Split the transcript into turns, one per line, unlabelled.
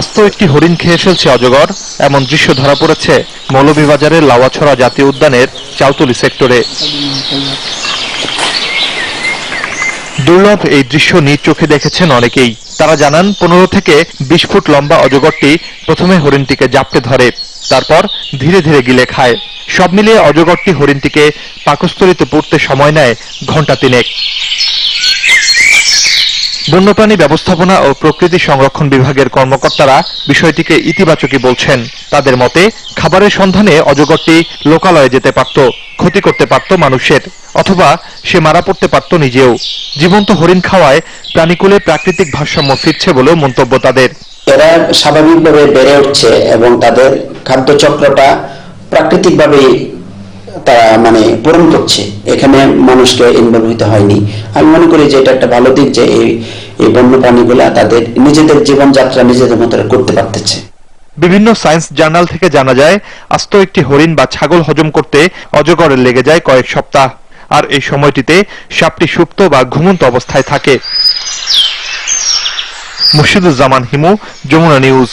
আস্ত একটি হরিণ খেয়ে ফেলছে অজগর। এমন দৃশ্য ধরা পড়েছে মৌলভীবাজারের লাওয়াছড়া জাতীয় উদ্যানের চাউতলি সেক্টরে। দুর্লভ এই দৃশ্য নিজ চোখে দেখেছেন অনেকেই। তারা জানান, পনেরো থেকে বিশ ফুট লম্বা অজগরটি প্রথমে হরিণটিকে জাপটে ধরে, তারপর ধীরে ধীরে গিলে খায়। সব মিলিয়ে অজগরটি হরিণটিকে পাকস্থলিতে পড়তে সময় নেয় ঘণ্টা তিনেক। বন্যপ্রাণী ব্যবস্থাপনা ও প্রকৃতি সংরক্ষণ বিভাগের কর্মকর্তারা বিষয়টিকে ইতিবাচকই বলছেন। তাদের মতে, খাবারের সন্ধানে অজগরটি লোকালয়ে যেতে পারত, ক্ষতি করতে পারত মানুষের, অথবা সে মারা পড়তে পারত নিজেও। জীবন্ত হরিণ খাওয়ায় প্রাণীকুলে প্রাকৃতিক ভারসাম্য ফিরছে বলেও মন্তব্য তাদের।
এরা স্বাভাবিকভাবে বেড়ে উঠছে এবং তাদের খাদ্য চক্রটা প্রাকৃতিকভাবেই তারা মানে পূরণ করছে। এখানে মানুষকে ইনভলভ হইতে হয়নি। আমি মনে করি যে এটা একটা ভালো দিক যে এই এই বন্যপ্রাণীগুলা তাদের নিজেদের জীবনযাত্রা নিজেদের মতো করতে পারতেছে।
বিভিন্ন সায়েন্স জার্নাল থেকে জানা যায়, আস্ত একটি হরিণ বা ছাগল হজম করতে অজগরের লেগে যায় কয়েক সপ্তাহ। আর এই সময়টিতে সাপটি সুপ্ত বা ঘুমন্ত অবস্থায় থাকে। মুর্শিদুজ্জামান হিমু, যমুনা নিউজ।